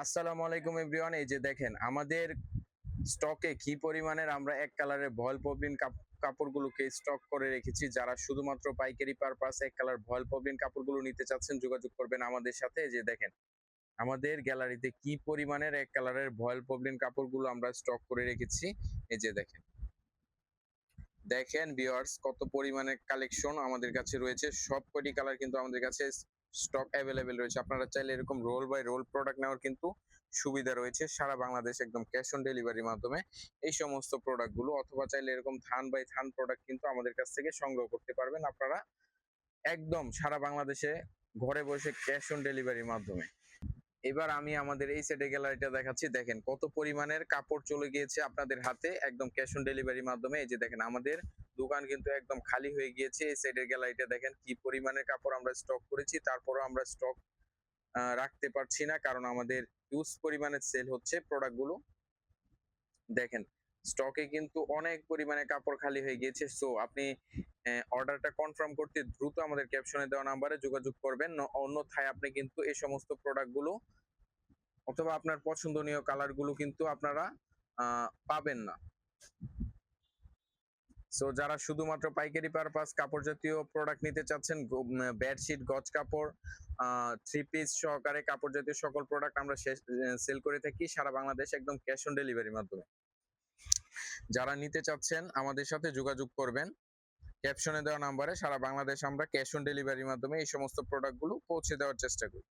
আসসালামু আলাইকুম এভরিওয়ান, এই যে দেখেন, আমাদের স্টকে কি পরিমাণের আমরা এক কালারের ভয়েল পবলিন কাপড়গুলোকে স্টক করে রেখেছি। যারা শুধুমাত্র পাইকারি পারপাস এক কালার ভয়েল পবলিন কাপড়গুলো নিতে চাচ্ছেন, যোগাযোগ করবেন আমাদের সাথে। যে দেখেন, আমাদের গ্যালারিতে কি পরিমাণের এক কালারের ভয়েল পবলিন কাপড়গুলো আমরা স্টক করে রেখেছি। এই যে দেখেন দেখেন ভিউয়ার্স কত পরিমাণের কালেকশন আমাদের কাছে রয়েছে। সব কটি কালার কিন্তু আমাদের কাছে স্টক অ্যাভেলেবেল রয়েছে। আপনারা চাইলে এরকম রোল বাই রোল প্রোডাক্ট নেওয়ার কিন্তু সুবিধা রয়েছে। সারা বাংলাদেশ একদম ক্যাশ অন ডেলিভারির মাধ্যমে এই সমস্ত প্রোডাক্টগুলো অথবা চাইলে এরকম থান বাই থান প্রোডাক্ট কিন্তু আমাদের কাছ থেকে সংগ্রহ করতে পারবেন আপনারা একদম সারা বাংলাদেশে ঘরে বসে ক্যাশ অন ডেলিভারির মাধ্যমে। এবার আমি আমাদের এই সাইডে গ্যালারিটা দেখাচ্ছি। দেখেন কত পরিমাণের কাপড় চলে গিয়েছে আপনাদের হাতে একদম ক্যাশ অন ডেলিভারির মাধ্যমে। এই যে দেখেন আমাদের দোকান কিন্তু একদম খালি হয়ে গিয়েছে। এই সাইডের গ্যালারিটা দেখেন কি পরিমাণের কাপড় আমরা স্টক করেছি, তারপরও আমরা স্টক রাখতে পারছি না কারণ আমাদের ইউজ পরিমাণে সেল হচ্ছে প্রোডাক্টগুলো দেখেন স্টকে কিন্তু অনেক পরিমাণে কাপড় খালি হয়ে গিয়েছে। সো আপনি অর্ডারটা কনফার্ম করতে দ্রুত আমাদের ক্যাপশনে দেওয়া নাম্বারে যোগাযোগ করবেন। অন্যথায় আপনি কিন্তু এই সমস্ত প্রোডাক্টগুলো অথবা আপনার পছন্দনীয় কালারগুলো কিন্তু আপনারা পাবেন না। সো যারা শুধুমাত্র পাইকারি পারপাস কাপড় জাতীয় প্রোডাক্ট নিতে চাচ্ছেন বেডশিট গজ কাপড় থ্রি পিস সহকারে কাপড় জাতীয় সকল প্রোডাক্ট আমরা সেল করে থাকি সারা বাংলাদেশ একদম ক্যাশ অন ডেলিভারির মাধ্যমে। যারা নিতে চাচ্ছেন, আমাদের সাথে যোগাযোগ করবেন। ক্যাপশনে দেওয়া নাম্বারে সারা বাংলাদেশ আমরা ক্যাশ অন ডেলিভারির মাধ্যমে এই সমস্ত প্রোডাক্টগুলো পৌঁছে দেওয়ার চেষ্টা করি।